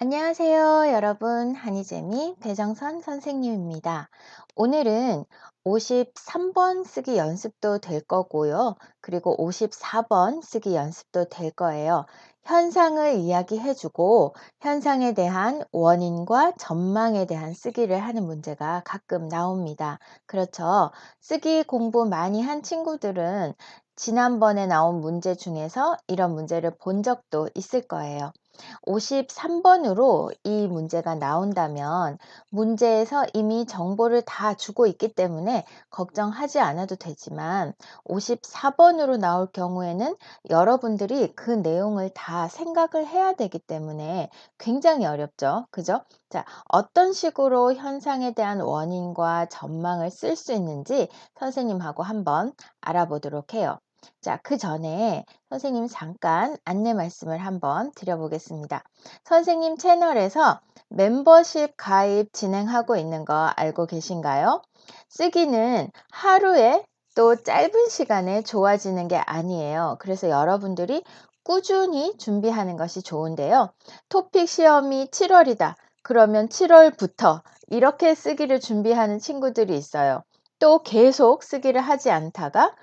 안녕하세요, 여러분. 한이재미 배정선 선생님입니다. 오늘은 53번 쓰기 연습도 될 거고요. 그리고 54번 쓰기 연습도 될 거예요. 현상을 이야기해주고 현상에 대한 원인과 전망에 대한 쓰기를 하는 문제가 가끔 나옵니다. 그렇죠. 쓰기 공부 많이 한 친구들은 지난번에 나온 문제 중에서 이런 문제를 본 적도 있을 거예요. 53번으로 이 문제가 나온다면 문제에서 이미 정보를 다 주고 있기 때문에 걱정하지 않아도 되지만 54번으로 나올 경우에는 여러분들이 그 내용을 다 생각을 해야 되기 때문에 굉장히 어렵죠. 그죠? 자, 어떤 식으로 현상에 대한 원인과 전망을 쓸 수 있는지 선생님하고 한번 알아보도록 해요. 자, 그 전에 선생님 잠깐 안내 말씀을 한번 드려보겠습니다. 선생님 채널에서 멤버십 가입 진행하고 있는 거 알고 계신가요? 쓰기는 하루에 또 짧은 시간에 좋아지는 게 아니에요. 그래서 여러분들이 꾸준히 준비하는 것이 좋은데요. 토픽 시험이 7월이다. 그러면 7월부터 이렇게 쓰기를 준비하는 친구들이 있어요. 또 계속 쓰기를 하지 않다가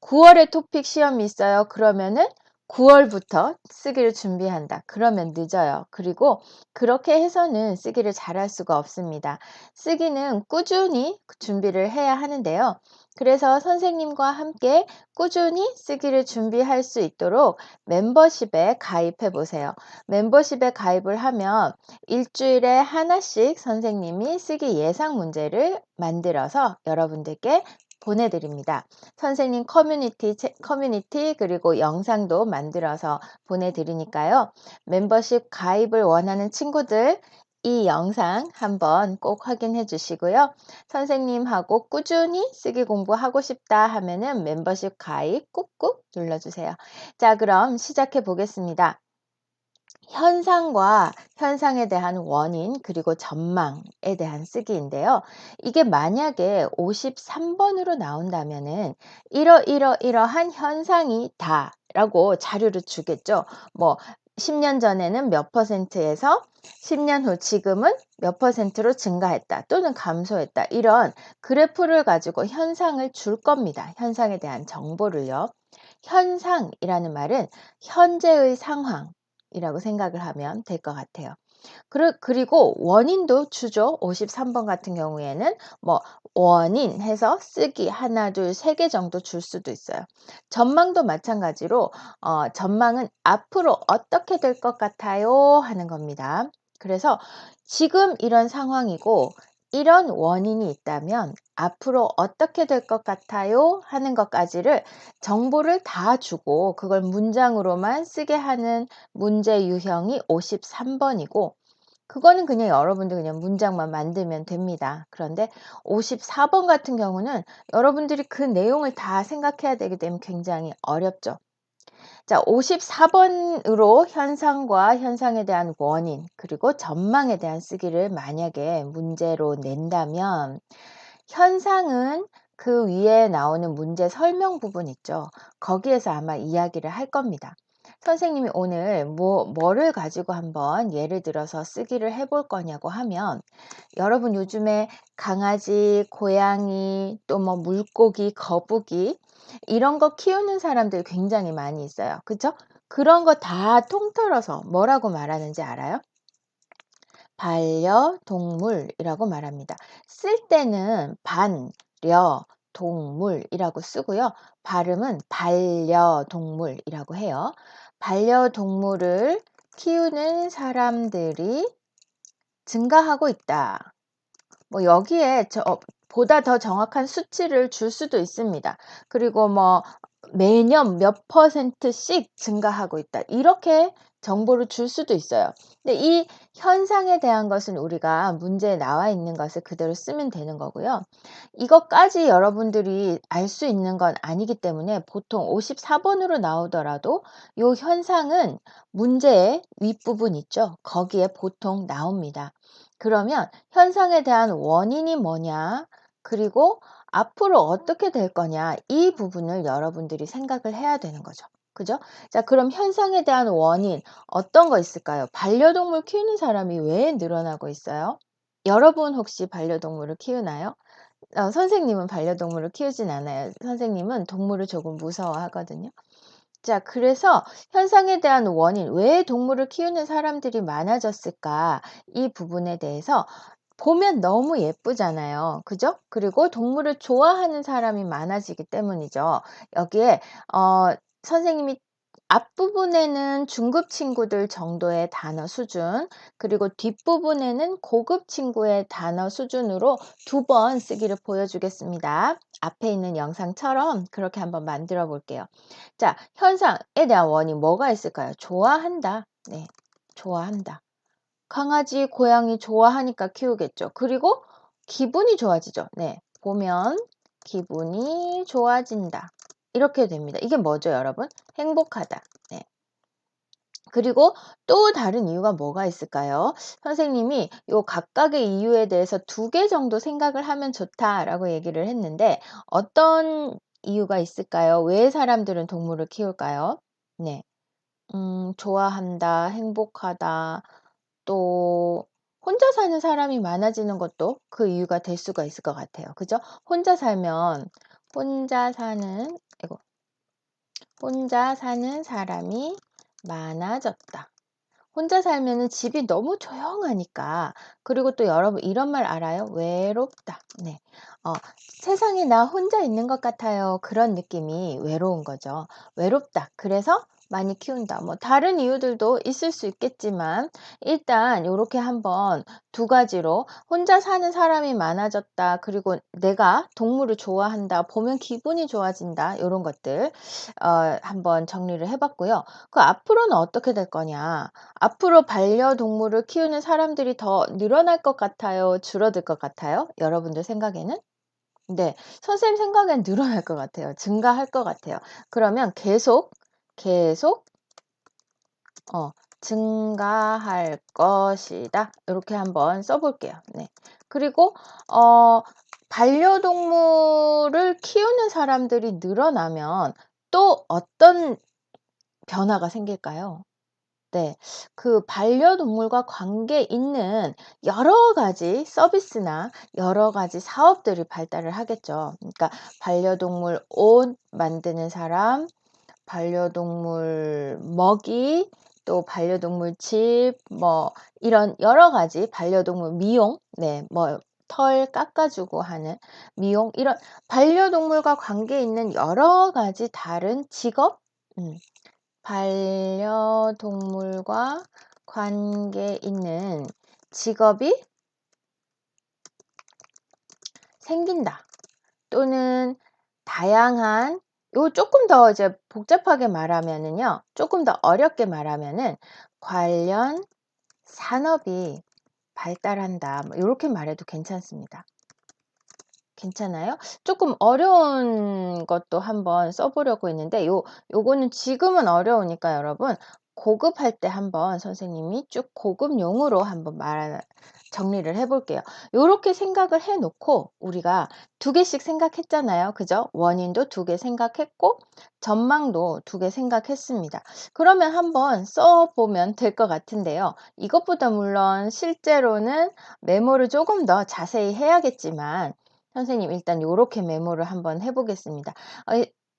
9월에 토픽 시험이 있어요. 그러면은 9월부터 쓰기를 준비한다. 그러면 늦어요. 그리고 그렇게 해서는 쓰기를 잘할 수가 없습니다. 쓰기는 꾸준히 준비를 해야 하는데요. 그래서 선생님과 함께 꾸준히 쓰기를 준비할 수 있도록 멤버십에 가입해 보세요. 멤버십에 가입을 하면 일주일에 하나씩 선생님이 쓰기 예상 문제를 만들어서 여러분들께 보내드립니다. 선생님 커뮤니티, 커뮤니티 그리고 영상도 만들어서 보내드리니까요. 멤버십 가입을 원하는 친구들 이 영상 한번 꼭 확인해 주시고요. 선생님하고 꾸준히 쓰기 공부하고 싶다 하면은 멤버십 가입 꾹꾹 눌러주세요. 자, 그럼 시작해 보겠습니다. 현상과 현상에 대한 원인 그리고 전망에 대한 쓰기인데요. 이게 만약에 53번으로 나온다면은 이러이러이러한 현상이 다 라고 자료를 주겠죠. 뭐 10년 전에는 몇 퍼센트에서 10년 후 지금은 몇 퍼센트로 증가했다 또는 감소했다 이런 그래프를 가지고 현상을 줄 겁니다. 현상에 대한 정보를요. 현상이라는 말은 현재의 상황, 이라고 생각을 하면 될 것 같아요. 그리고 원인도 주죠. 53번 같은 경우에는 뭐 원인 해서 쓰기 하나, 둘, 세 개 정도 줄 수도 있어요. 전망도 마찬가지로 어, 전망은 앞으로 어떻게 될 것 같아요 하는 겁니다. 그래서 지금 이런 상황이고 이런 원인이 있다면 앞으로 어떻게 될 것 같아요? 하는 것까지를 정보를 다 주고 그걸 문장으로만 쓰게 하는 문제 유형이 53번이고 그거는 그냥 여러분들 그냥 문장만 만들면 됩니다. 그런데 54번 같은 경우는 여러분들이 그 내용을 다 생각해야 되기 때문에 굉장히 어렵죠. 자, 54번으로 현상과 현상에 대한 원인, 그리고 전망에 대한 쓰기를 만약에 문제로 낸다면, 현상은 그 위에 나오는 문제 설명 부분 있죠. 거기에서 아마 이야기를 할 겁니다. 선생님이 오늘 뭐, 뭐를 가지고 한번 예를 들어서 쓰기를 해볼 거냐고 하면, 여러분 요즘에 강아지, 고양이, 또 뭐 물고기, 거북이, 이런 거 키우는 사람들 굉장히 많이 있어요. 그쵸? 그런 거 다 통틀어서 뭐라고 말하는지 알아요? 반려동물이라고 말합니다. 쓸 때는 반려 동물이라고 쓰고요. 발음은 반려동물이라고 해요. 반려동물을 키우는 사람들이 증가하고 있다. 뭐 여기에 저 보다 더 정확한 수치를 줄 수도 있습니다. 그리고 뭐 매년 몇 퍼센트씩 증가하고 있다. 이렇게 정보를 줄 수도 있어요. 근데 이 현상에 대한 것은 우리가 문제에 나와 있는 것을 그대로 쓰면 되는 거고요. 이것까지 여러분들이 알 수 있는 건 아니기 때문에 보통 54번으로 나오더라도 이 현상은 문제의 윗부분 있죠. 거기에 보통 나옵니다. 그러면 현상에 대한 원인이 뭐냐, 그리고 앞으로 어떻게 될 거냐, 이 부분을 여러분들이 생각을 해야 되는 거죠. 그죠? 자, 그럼 현상에 대한 원인 어떤 거 있을까요? 반려동물 키우는 사람이 왜 늘어나고 있어요? 여러분 혹시 반려동물을 키우나요? 어, 선생님은 반려동물을 키우진 않아요. 선생님은 동물을 조금 무서워하거든요. 자, 그래서 현상에 대한 원인, 왜 동물을 키우는 사람들이 많아졌을까? 이 부분에 대해서 보면 너무 예쁘잖아요. 그죠? 그리고 동물을 좋아하는 사람이 많아지기 때문이죠. 여기에, 어, 선생님이 앞부분에는 중급 친구들 정도의 단어 수준, 그리고 뒷부분에는 고급 친구의 단어 수준으로 두 번 쓰기를 보여주겠습니다. 앞에 있는 영상처럼 그렇게 한번 만들어 볼게요. 자, 현상에 대한 원인 뭐가 있을까요? 좋아한다. 네, 좋아한다. 강아지, 고양이 좋아하니까 키우겠죠. 그리고 기분이 좋아지죠. 네, 보면 기분이 좋아진다. 이렇게 됩니다. 이게 뭐죠, 여러분? 행복하다. 네. 그리고 또 다른 이유가 뭐가 있을까요? 선생님이 요 각각의 이유에 대해서 두 개 정도 생각을 하면 좋다라고 얘기를 했는데 어떤 이유가 있을까요? 왜 사람들은 동물을 키울까요? 네. 음, 좋아한다, 행복하다, 또 혼자 사는 사람이 많아지는 것도 그 이유가 될 수가 있을 것 같아요. 그죠? 혼자 살면 혼자 사는 이거 혼자 사는 사람이 많아졌다. 혼자 살면은 집이 너무 조용하니까 그리고 또 여러분 이런 말 알아요? 외롭다. 네. 어, 세상에 나 혼자 있는 것 같아요. 그런 느낌이 외로운 거죠. 외롭다. 그래서 많이 키운다. 뭐 다른 이유들도 있을 수 있겠지만 일단 이렇게 한번 두 가지로 혼자 사는 사람이 많아졌다. 그리고 내가 동물을 좋아한다. 보면 기분이 좋아진다. 이런 것들 어, 한번 정리를 해봤고요. 그 앞으로는 어떻게 될 거냐? 앞으로 반려동물을 키우는 사람들이 더 늘어날 것 같아요? 줄어들 것 같아요? 여러분들 생각에는? 네, 선생님 생각엔 늘어날 것 같아요. 증가할 것 같아요. 그러면 계속 계속 어, 증가할 것이다. 이렇게 한번 써볼게요. 네. 그리고 어, 반려동물을 키우는 사람들이 늘어나면 또 어떤 변화가 생길까요? 네. 그 반려동물과 관계 있는 여러 가지 서비스나 여러 가지 사업들이 발달을 하겠죠. 그러니까 반려동물 옷 만드는 사람, 반려동물 먹이, 또 반려동물 집, 뭐 이런 여러 가지 반려동물 미용, 네, 뭐 털 깎아주고 하는 미용 이런 반려동물과 관계 있는 여러 가지 다른 직업, 음, 반려동물과 관계 있는 직업이 생긴다. 또는 다양한 요 조금 더 이제 복잡하게 말하면은요. 조금 더 어렵게 말하면은 관련 산업이 발달한다. 뭐 요렇게 말해도 괜찮습니다. 괜찮아요? 조금 어려운 것도 한번 써보려고 했는데 요 요거는 지금은 어려우니까 여러분 고급할 때 한번 선생님이 쭉 고급용으로 한번 말 정리를 해볼게요. 요렇게 생각을 해놓고 우리가 두 개씩 생각했잖아요. 그죠? 원인도 두 개 생각했고 전망도 두 개 생각했습니다. 그러면 한번 써보면 될 것 같은데요. 이것보다 물론 실제로는 메모를 조금 더 자세히 해야겠지만 선생님 일단 요렇게 메모를 한번 해보겠습니다.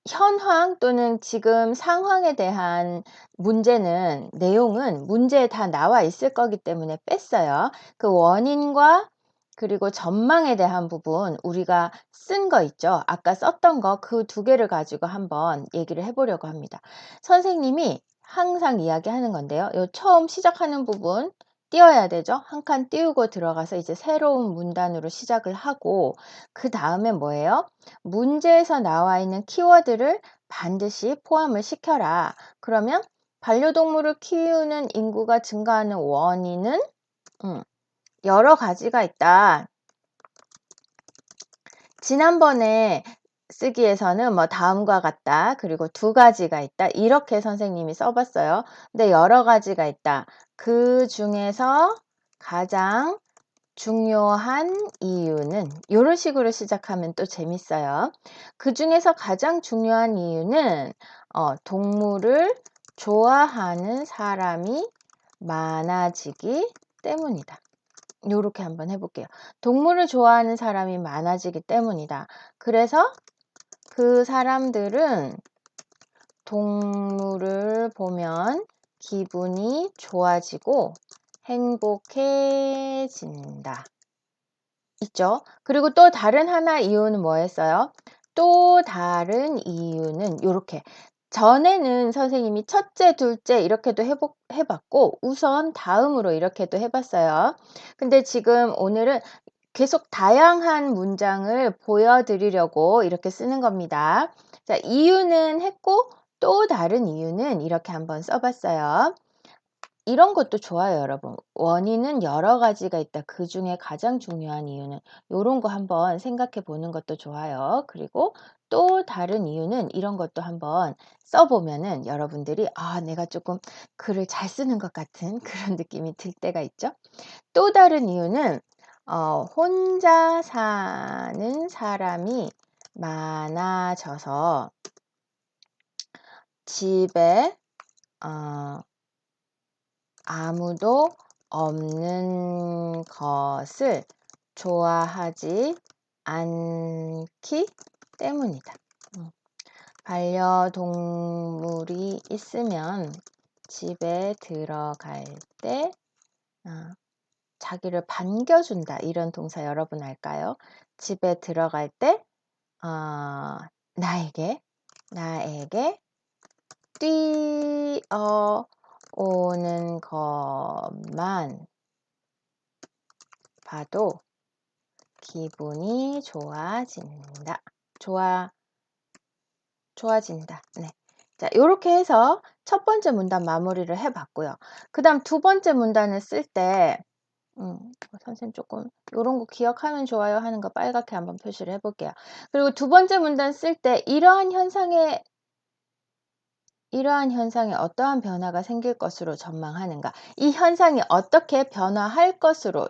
어, 현황 또는 지금 상황에 대한 문제는 내용은 문제에 다 나와 있을 거기 때문에 뺐어요. 그 원인과 그리고 전망에 대한 부분 우리가 쓴 거 있죠. 아까 썼던 거 그 두 개를 가지고 한번 얘기를 해보려고 합니다. 선생님이 항상 이야기하는 건데요. 요 처음 시작하는 부분 띄워야 되죠. 한 칸 띄우고 들어가서 이제 새로운 문단으로 시작을 하고 그 다음에 뭐예요? 문제에서 나와 있는 키워드를 반드시 포함을 시켜라. 그러면 반려동물을 키우는 인구가 증가하는 원인은 음, 여러 가지가 있다. 지난번에 쓰기에서는 뭐 다음과 같다. 그리고 두 가지가 있다. 이렇게 선생님이 써봤어요. 근데 여러 가지가 있다. 그 중에서 가장 중요한 이유는 이런 식으로 시작하면 또 재밌어요. 그 중에서 가장 중요한 이유는 어, 동물을 좋아하는 사람이 많아지기 때문이다. 이렇게 한번 해볼게요. 동물을 좋아하는 사람이 많아지기 때문이다. 그래서 그 사람들은 동물을 보면 기분이 좋아지고 행복해진다. 있죠. 그리고 또 다른 하나 이유는 뭐였어요? 또 다른 이유는 이렇게 전에는 선생님이 첫째, 둘째 이렇게도 해보, 해봤고 우선 다음으로 이렇게도 해봤어요. 근데 지금 오늘은 계속 다양한 문장을 보여드리려고 이렇게 쓰는 겁니다. 자, 이유는 했고 또 다른 이유는 이렇게 한번 써봤어요. 이런 것도 좋아요, 여러분. 원인은 여러 가지가 있다. 그 중에 가장 중요한 이유는 이런 거 한번 생각해 보는 것도 좋아요. 그리고 또 다른 이유는 이런 것도 한번 써보면은 여러분들이 아, 내가 조금 글을 잘 쓰는 것 같은 그런 느낌이 들 때가 있죠. 또 다른 이유는 어, 혼자 사는 사람이 많아져서 집에 어, 아무도 없는 것을 좋아하지 않기 때문이다. 음. 반려동물이 있으면 집에 들어갈 때 어, 자기를 반겨준다. 이런 동사 여러분 알까요? 집에 들어갈 때 어, 나에게 나에게 뛰어 오는 것만 봐도 기분이 좋아진다. 좋아, 좋아진다. 네. 자, 이렇게 해서 첫 번째 문단 마무리를 해봤고요. 그 다음 두 번째 문단을 쓸 때, 음, 선생님 조금 이런 거 기억하면 좋아요 하는 거 빨갛게 한번 표시를 해볼게요. 그리고 두 번째 문단 쓸 때 이러한 현상에 이러한 현상에 어떠한 변화가 생길 것으로 전망하는가? 이 현상이 어떻게 변화할 것으로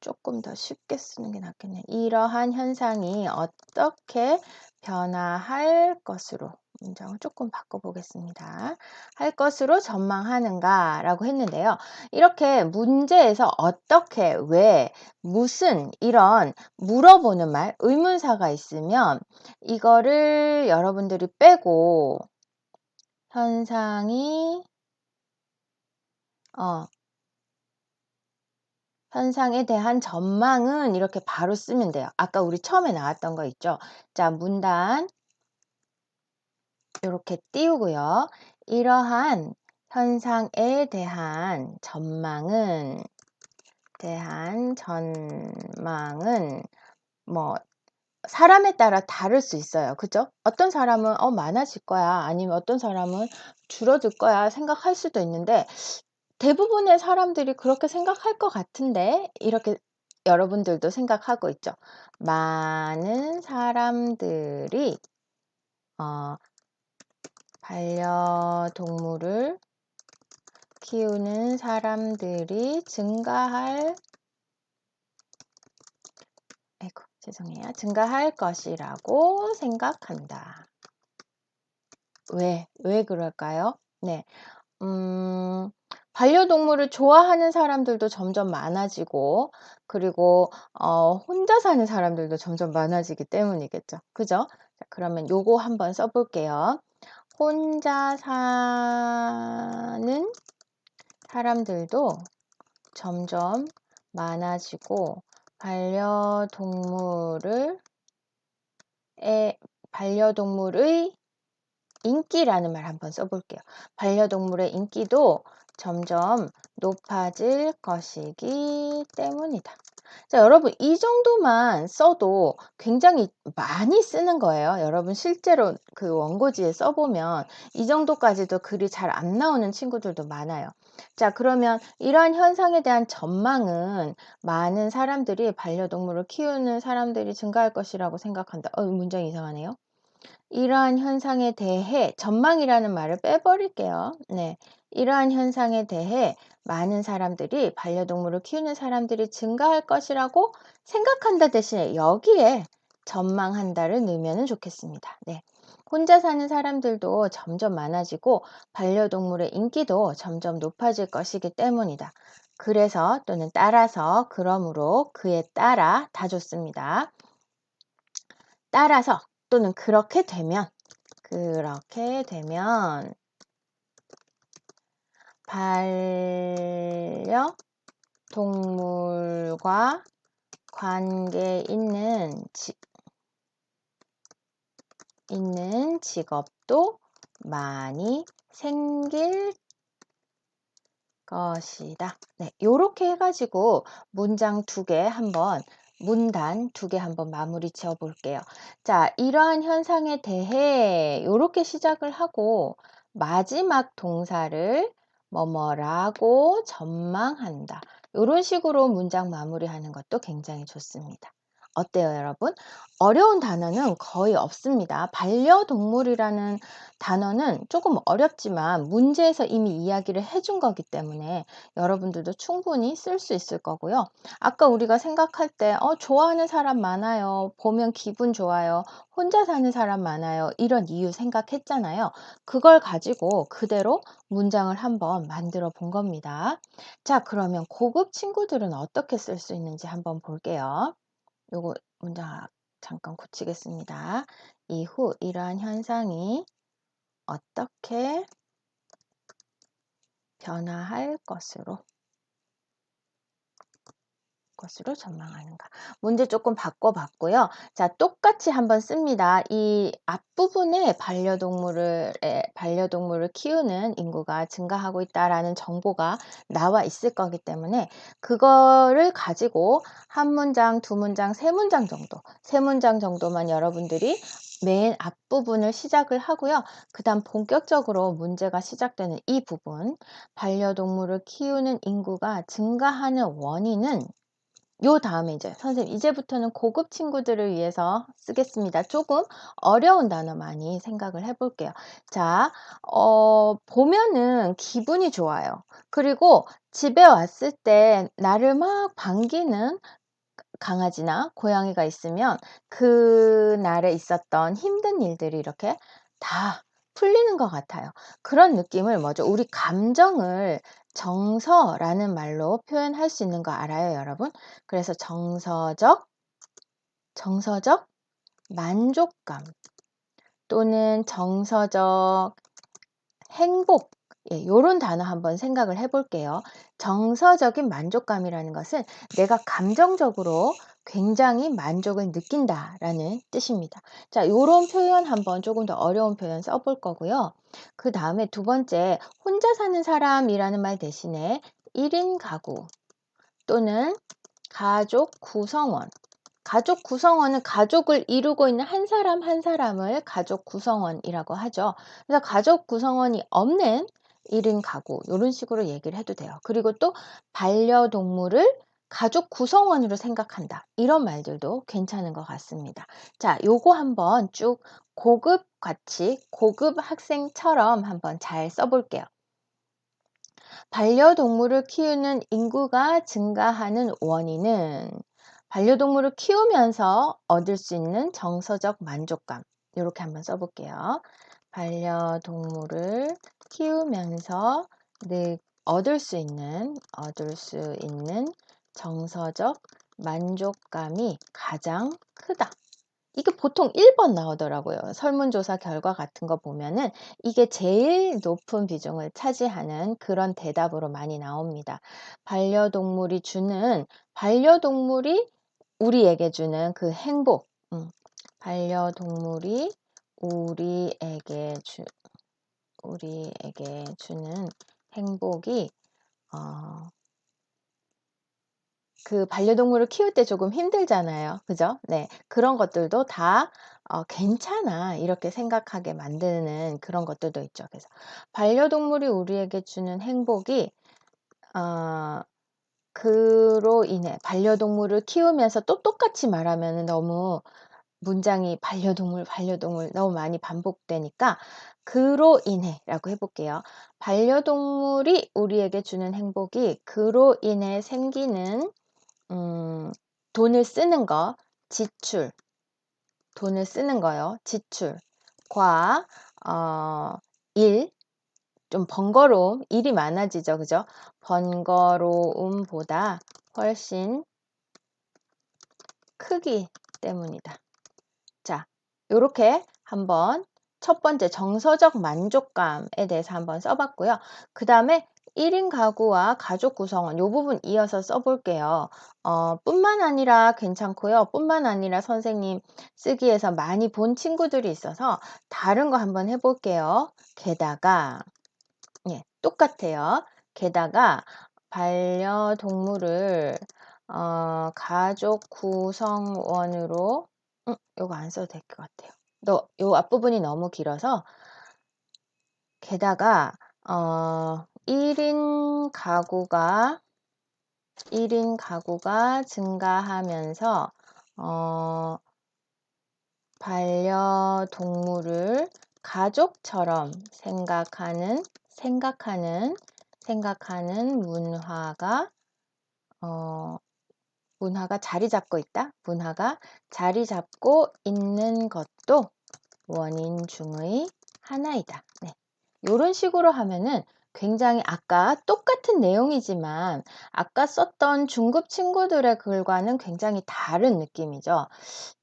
조금 더 쉽게 쓰는 게 낫겠네. 이러한 현상이 어떻게 변화할 것으로 문장을 조금 바꿔보겠습니다. 할 것으로 전망하는가 라고 했는데요. 이렇게 문제에서 어떻게, 왜, 무슨 이런 물어보는 말, 의문사가 있으면 이거를 여러분들이 빼고 현상이 어, 현상에 대한 전망은 이렇게 바로 쓰면 돼요. 아까 우리 처음에 나왔던 거 있죠? 자, 문단 이렇게 띄우고요. 이러한 현상에 대한 전망은 대한 전망은 뭐 사람에 따라 다를 수 있어요. 그죠? 어떤 사람은 어 많아질 거야. 아니면 어떤 사람은 줄어들 거야 생각할 수도 있는데 대부분의 사람들이 그렇게 생각할 것 같은데 이렇게 여러분들도 생각하고 있죠. 많은 사람들이 어, 반려동물을 키우는 사람들이 증가할 아이고 죄송해요. 증가할 것이라고 생각한다. 왜? 왜 그럴까요? 네. 음, 반려동물을 좋아하는 사람들도 점점 많아지고, 그리고, 어, 혼자 사는 사람들도 점점 많아지기 때문이겠죠. 그죠? 자, 그러면 요거 한번 써볼게요. 혼자 사는 사람들도 점점 많아지고, 반려동물을 에, 반려동물의 인기라는 말 한번 써볼게요. 반려동물의 인기도 점점 높아질 것이기 때문이다. 자, 여러분, 이 정도만 써도 굉장히 많이 쓰는 거예요. 여러분, 실제로 그 원고지에 써보면 이 정도까지도 글이 잘 안 나오는 친구들도 많아요. 자, 그러면 이러한 현상에 대한 전망은 많은 사람들이 반려동물을 키우는 사람들이 증가할 것이라고 생각한다. 어, 문장이 이상하네요. 이러한 현상에 대해 전망이라는 말을 빼버릴게요. 네. 이러한 현상에 대해 많은 사람들이 반려동물을 키우는 사람들이 증가할 것이라고 생각한다 대신에 여기에 전망한다를 넣으면 좋겠습니다. 네. 혼자 사는 사람들도 점점 많아지고 반려동물의 인기도 점점 높아질 것이기 때문이다. 그래서 또는 따라서 그러므로 그에 따라 다 좋습니다. 따라서 또는 그렇게 되면 그렇게 되면 반려 동물과 관계 있는 지, 있는 직업도 많이 생길 것이다. 네, 요렇게 해가지고 문장 두 개 한번 문단 두 개 한번 마무리 지어 볼게요. 자, 이러한 현상에 대해 요렇게 시작을 하고 마지막 동사를 뭐뭐라고 전망한다. 이런 식으로 문장 마무리하는 것도 굉장히 좋습니다. 어때요, 여러분? 어려운 단어는 거의 없습니다. 반려동물이라는 단어는 조금 어렵지만 문제에서 이미 이야기를 해준 거기 때문에 여러분들도 충분히 쓸 수 있을 거고요. 아까 우리가 생각할 때, 어, 좋아하는 사람 많아요. 보면 기분 좋아요. 혼자 사는 사람 많아요. 이런 이유 생각했잖아요. 그걸 가지고 그대로 문장을 한번 만들어 본 겁니다. 자, 그러면 고급 친구들은 어떻게 쓸 수 있는지 한번 볼게요. 요거 문장 잠깐 고치겠습니다. 이후 이러한 현상이 어떻게 변화할 것으로 것으로 전망하는가. 문제 조금 바꿔봤고요. 자, 똑같이 한번 씁니다. 이 앞부분에 반려동물을, 반려동물을 키우는 인구가 증가하고 있다라는 정보가 나와 있을 거기 때문에 그거를 가지고 한 문장, 두 문장, 세 문장 정도, 세 문장 정도만 여러분들이 맨 앞부분을 시작을 하고요. 그 다음 본격적으로 문제가 시작되는 이 부분, 반려동물을 키우는 인구가 증가하는 원인은 요 다음에 이제 선생님 이제부터는 고급 친구들을 위해서 쓰겠습니다. 조금 어려운 단어 많이 생각을 해볼게요. 자, 어, 보면은 기분이 좋아요. 그리고 집에 왔을 때 나를 막 반기는 강아지나 고양이가 있으면 그 날에 있었던 힘든 일들이 이렇게 다 풀리는 것 같아요. 그런 느낌을 뭐죠? 우리 감정을 정서라는 말로 표현할 수 있는 거 알아요, 여러분? 그래서 정서적, 정서적 만족감 또는 정서적 행복 예, 요런 단어 한번 생각을 해볼게요. 정서적인 만족감이라는 것은 내가 감정적으로 굉장히 만족을 느낀다라는 뜻입니다. 자, 요런 표현 한번 조금 더 어려운 표현 써볼 거고요. 그 다음에 두 번째, 혼자 사는 사람이라는 말 대신에 1인 가구 또는 가족 구성원 가족 구성원은 가족을 이루고 있는 한 사람 한 사람을 가족 구성원이라고 하죠. 그래서 가족 구성원이 없는 1인 가구 이런 식으로 얘기를 해도 돼요. 그리고 또 반려동물을 가족 구성원으로 생각한다. 이런 말들도 괜찮은 것 같습니다. 자, 요거 한번 쭉 고급 같이 고급 학생처럼 한번 잘 써볼게요. 반려동물을 키우는 인구가 증가하는 원인은 반려동물을 키우면서 얻을 수 있는 정서적 만족감. 이렇게 한번 써볼게요. 반려동물을 키우면서 늘 얻을 수 있는 얻을 수 있는 정서적 만족감이 가장 크다. 이게 보통 1번 나오더라고요. 설문조사 결과 같은 거 보면은 이게 제일 높은 비중을 차지하는 그런 대답으로 많이 나옵니다. 반려동물이 주는, 반려동물이 우리에게 주는 그 행복, 음, 반려동물이 우리에게 주, 우리에게 주는 행복이 어, 그 반려동물을 키울 때 조금 힘들잖아요. 그죠? 네. 그런 것들도 다 어, 괜찮아. 이렇게 생각하게 만드는 그런 것들도 있죠. 그래서 반려동물이 우리에게 주는 행복이 어, 그로 인해 반려동물을 키우면서 또 똑같이 말하면 너무 문장이 반려동물, 반려동물 너무 많이 반복되니까 그로 인해 라고 해볼게요. 반려동물이 우리에게 주는 행복이 그로 인해 생기는 음, 돈을 쓰는 거, 지출, 돈을 쓰는 거요. 지출 과 어, 일, 좀 번거로움, 일이 많아지죠. 그죠? 번거로움보다 훨씬 크기 때문이다. 자, 이렇게 한번 첫 번째 정서적 만족감에 대해서 한번 써봤고요. 그 다음에 1인 가구와 가족 구성원 이 부분 이어서 써볼게요. 어, 뿐만 아니라 괜찮고요. 뿐만 아니라 선생님 쓰기에서 많이 본 친구들이 있어서 다른 거 한번 해볼게요. 게다가 예, 똑같아요. 게다가 반려동물을 어, 가족 구성원으로 음, 요거 안 써도 될 것 같아요. 너, 요 앞부분이 너무 길어서 게다가 어, 1인 가구가 1인 가구가 증가하면서 어, 반려동물을 가족처럼 생각하는 생각하는 생각하는 문화가 어, 문화가 자리 잡고 있다. 문화가 자리 잡고 있는 것도 원인 중의 하나이다. 네. 이런 식으로 하면은 굉장히 아까 똑같은 내용이지만 아까 썼던 중급 친구들의 글과는 굉장히 다른 느낌이죠.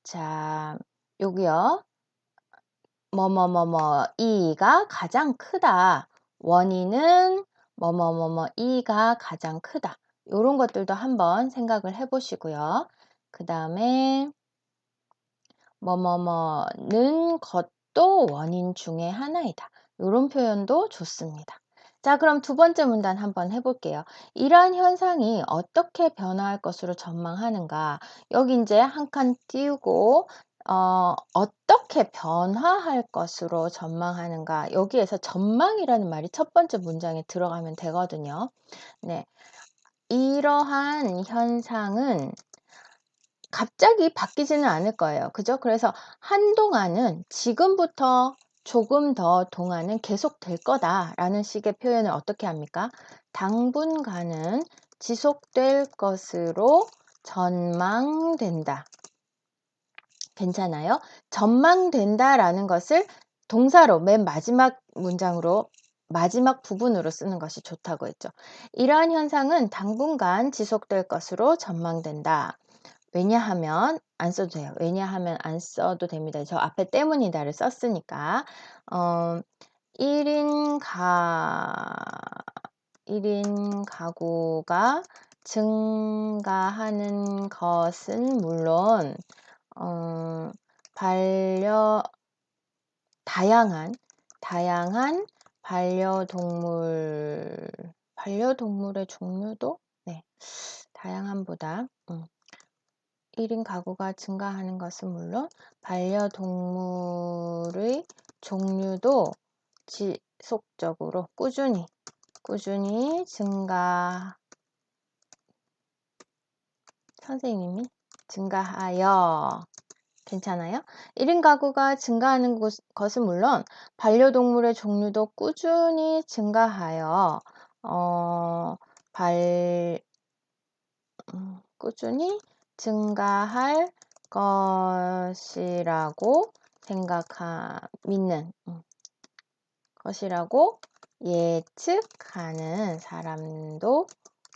자, 여기요. 뭐뭐뭐뭐 이가 가장 크다. 원인은 뭐뭐뭐뭐 이가 가장 크다. 이런 것들도 한번 생각을 해 보시고요. 그 다음에 뭐뭐뭐는 것도 원인 중의 하나이다. 이런 표현도 좋습니다. 자, 그럼 두 번째 문단 한번 해볼게요. 이러한 현상이 어떻게 변화할 것으로 전망하는가? 여기 이제 한 칸 띄우고 어, 어떻게 변화할 것으로 전망하는가? 여기에서 전망이라는 말이 첫 번째 문장에 들어가면 되거든요. 네. 이러한 현상은 갑자기 바뀌지는 않을 거예요. 그죠? 그래서 한동안은 지금부터 조금 더 동안은 계속될 거다라는 식의 표현을 어떻게 합니까? 당분간은 지속될 것으로 전망된다. 괜찮아요? 전망된다라는 것을 동사로 맨 마지막 문장으로 마지막 부분으로 쓰는 것이 좋다고 했죠. 이러한 현상은 당분간 지속될 것으로 전망된다. 왜냐하면 안 써도 돼요. 왜냐하면 안 써도 됩니다. 저 앞에 때문이다를 썼으니까 어, 1인 가 1인 가구가 증가하는 것은 물론 어, 반려 다양한 다양한 반려동물 반려동물의 종류도 네 다양한보다 음. 1인 가구가 증가하는 것은 물론 반려동물의 종류도 지속적으로 꾸준히 꾸준히 증가 선생님이 증가하여 괜찮아요? 1인 가구가 증가하는 것은 물론 반려동물의 종류도 꾸준히 증가하여 어, 발 음, 꾸준히 증가할 것이라고 생각하 믿는 음, 것이라고 예측하는 사람도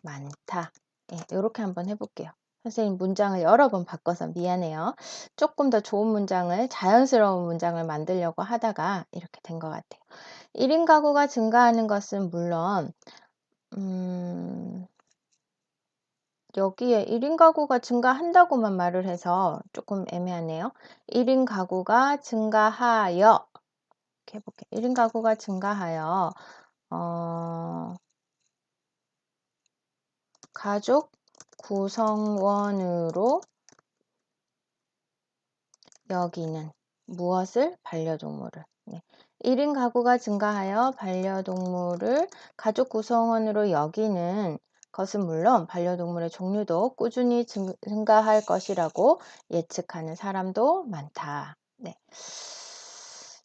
많다. 예, 이렇게 한번 해볼게요. 선생님 문장을 여러 번 바꿔서 미안해요. 조금 더 좋은 문장을 자연스러운 문장을 만들려고 하다가 이렇게 된 것 같아요. 1인 가구가 증가하는 것은 물론 음, 여기에 1인 가구가 증가한다고만 말을 해서 조금 애매하네요. 1인 가구가 증가하여 이렇게 해볼게요. 1인 가구가 증가하여 어, 가족 구성원으로 여기는 무엇을? 반려동물을. 네. 1인 가구가 증가하여 반려동물을 가족 구성원으로 여기는 것은 물론 반려동물의 종류도 꾸준히 증- 증가할 것이라고 예측하는 사람도 많다. 네.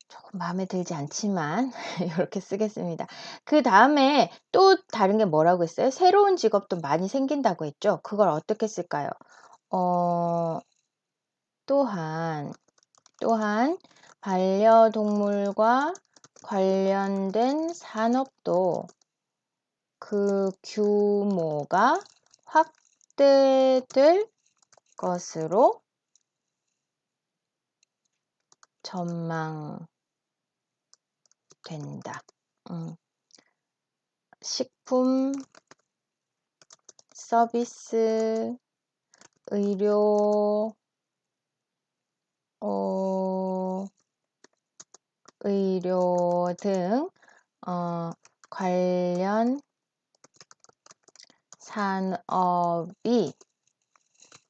조금 마음에 들지 않지만 이렇게 쓰겠습니다. 그 다음에 또 다른 게 뭐라고 했어요? 새로운 직업도 많이 생긴다고 했죠? 그걸 어떻게 쓸까요? 어, 또한, 또한 반려동물과 관련된 산업도 그 규모가 확대될 것으로 전망된다. 음. 식품, 서비스, 의료, 어, 의료 등 어, 관련 산업이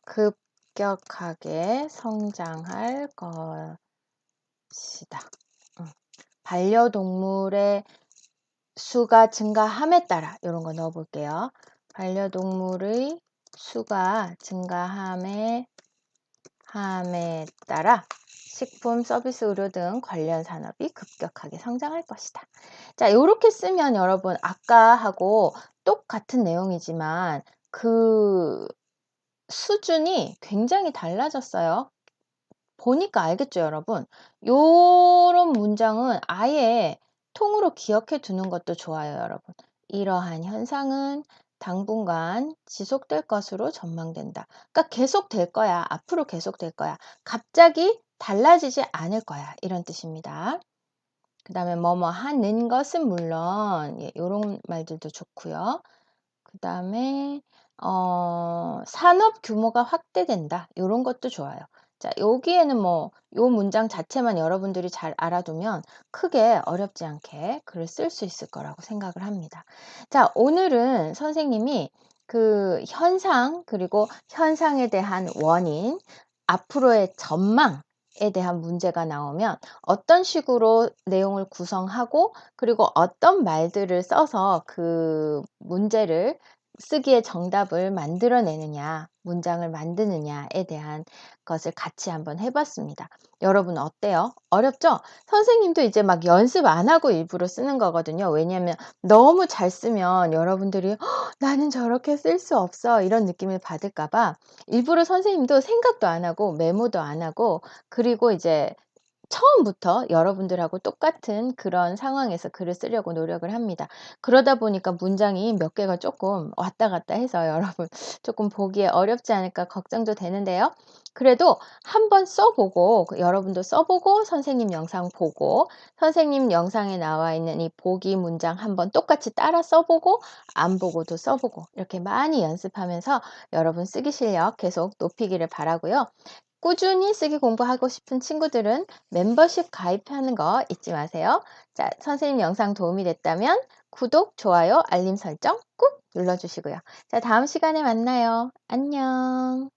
급격하게 성장할 것이다. 음. 반려동물의 수가 증가함에 따라 이런 거 넣어 볼게요. 반려동물의 수가 증가함에 함에 따라 식품, 서비스, 의료 등 관련 산업이 급격하게 성장할 것이다. 자, 이렇게 쓰면 여러분 아까 하고 똑같은 내용이지만 그 수준이 굉장히 달라졌어요. 보니까 알겠죠, 여러분? 요런 문장은 아예 통으로 기억해 두는 것도 좋아요, 여러분. 이러한 현상은 당분간 지속될 것으로 전망된다. 그러니까 계속 될 거야. 앞으로 계속 될 거야. 갑자기 달라지지 않을 거야. 이런 뜻입니다. 그 다음에 뭐뭐 하는 것은 물론 예, 이런 말들도 좋고요. 그 다음에 어, 산업 규모가 확대된다. 이런 것도 좋아요. 자, 여기에는 뭐, 요 문장 자체만 여러분들이 잘 알아두면 크게 어렵지 않게 글을 쓸 수 있을 거라고 생각을 합니다. 자, 오늘은 선생님이 그 현상, 그리고 현상에 대한 원인, 앞으로의 전망, 에 대한 문제가 나오면 어떤 식으로 내용을 구성하고 그리고 어떤 말들을 써서 그 문제를 쓰기에 정답을 만들어내느냐, 문장을 만드느냐에 대한 것을 같이 한번 해봤습니다. 여러분 어때요? 어렵죠? 선생님도 이제 막 연습 안 하고 일부러 쓰는 거거든요. 왜냐하면 너무 잘 쓰면 여러분들이 나는 저렇게 쓸 수 없어 이런 느낌을 받을까봐 일부러 선생님도 생각도 안 하고 메모도 안 하고 그리고 이제 처음부터 여러분들하고 똑같은 그런 상황에서 글을 쓰려고 노력을 합니다. 그러다 보니까 문장이 몇 개가 조금 왔다 갔다 해서 여러분 조금 보기에 어렵지 않을까 걱정도 되는데요. 그래도 한번 써보고 그 여러분도 써보고 선생님 영상 보고 선생님 영상에 나와 있는 이 보기 문장 한번 똑같이 따라 써보고 안 보고도 써보고 이렇게 많이 연습하면서 여러분 쓰기 실력 계속 높이기를 바라고요. 꾸준히 쓰기 공부하고 싶은 친구들은 멤버십 가입하는 거 잊지 마세요. 자, 선생님 영상 도움이 됐다면 구독, 좋아요, 알림 설정 꾹 눌러주시고요. 자, 다음 시간에 만나요. 안녕.